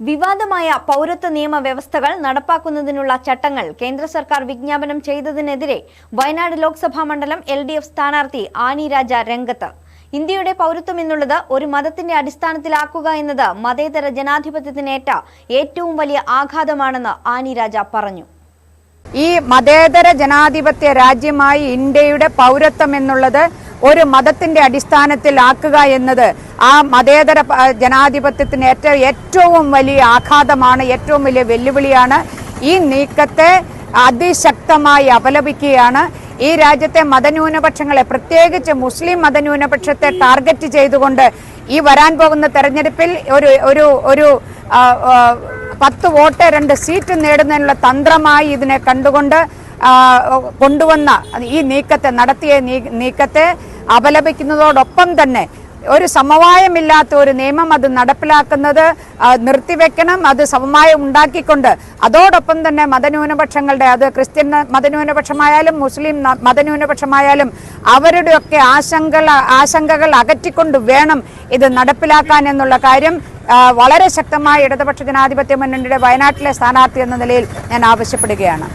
വിവാദമായ പൗരത്വ നിയമ വ്യവസ്ഥകൾ നടപ്പാക്കുന്നതിനുള്ള ചട്ടങ്ങൾ കേന്ദ്ര സർക്കാർ വിജ്ഞാപനം ചെയ്തതിനെതിരെ വയനാട് ലോക്സഭാ മണ്ഡലം എൽ ഡി എഫ് സ്ഥാനാർത്ഥി ആനി രാജ രംഗത്ത്. ഇന്ത്യയുടെ പൗരത്വം എന്നുള്ളത് ഒരു മതത്തിന്റെ അടിസ്ഥാനത്തിലാക്കുക എന്നത് മതേതര ജനാധിപത്യത്തിനേറ്റ ഏറ്റവും വലിയ ആഘാതമാണെന്ന് ആനി രാജ പറഞ്ഞു. ഈ മതേതര ജനാധിപത്യ രാജ്യമായി ഇന്ത്യയുടെ പൗരത്വം എന്നുള്ളത് ഒരു മതത്തിന്റെ അടിസ്ഥാനത്തിലാക്കുക എന്നത് ആ മതേതര ജനാധിപത്യത്തിന് ഏറ്റവും ഏറ്റവും വലിയ ആഘാതമാണ് ഏറ്റവും വലിയ വെല്ലുവിളിയാണ് ഈ നീക്കത്തെ അതിശക്തമായി അപലപിക്കുകയാണ്. ഈ രാജ്യത്തെ മതന്യൂനപക്ഷങ്ങളെ പ്രത്യേകിച്ച് മുസ്ലിം മതന്യൂനപക്ഷത്തെ ടാർഗറ്റ് ചെയ്തുകൊണ്ട് ഈ വരാൻ പോകുന്ന തെരഞ്ഞെടുപ്പിൽ ഒരു ഒരു ഒരു പത്ത് വോട്ട് രണ്ട് സീറ്റ് നേടുന്നതിനുള്ള തന്ത്രമായി ഇതിനെ കണ്ടുകൊണ്ട് കൊണ്ടുവന്ന ഈ നീക്കത്തെ നടത്തിയ നീക്കത്തെ അപലപിക്കുന്നതോടൊപ്പം തന്നെ ഒരു സമവായമില്ലാത്ത ഒരു നിയമം അത് നടപ്പിലാക്കുന്നത് നിർത്തിവെക്കണം അത് സമവായം ഉണ്ടാക്കിക്കൊണ്ട്. അതോടൊപ്പം തന്നെ മതന്യൂനപക്ഷങ്ങളുടെ അത് ക്രിസ്ത്യൻ മതന്യൂനപക്ഷമായാലും മുസ്ലിം മതന്യൂനപക്ഷമായാലും അവരുടെയൊക്കെ ആശങ്ക ആശങ്കകൾ അകറ്റിക്കൊണ്ട് വേണം ഇത് നടപ്പിലാക്കാൻ എന്നുള്ള കാര്യം വളരെ ശക്തമായ ഇടതുപക്ഷ ജനാധിപത്യ മുന്നണിയുടെ വയനാട്ടിലെ സ്ഥാനാർത്ഥി എന്ന നിലയിൽ ഞാൻ ആവശ്യപ്പെടുകയാണ്.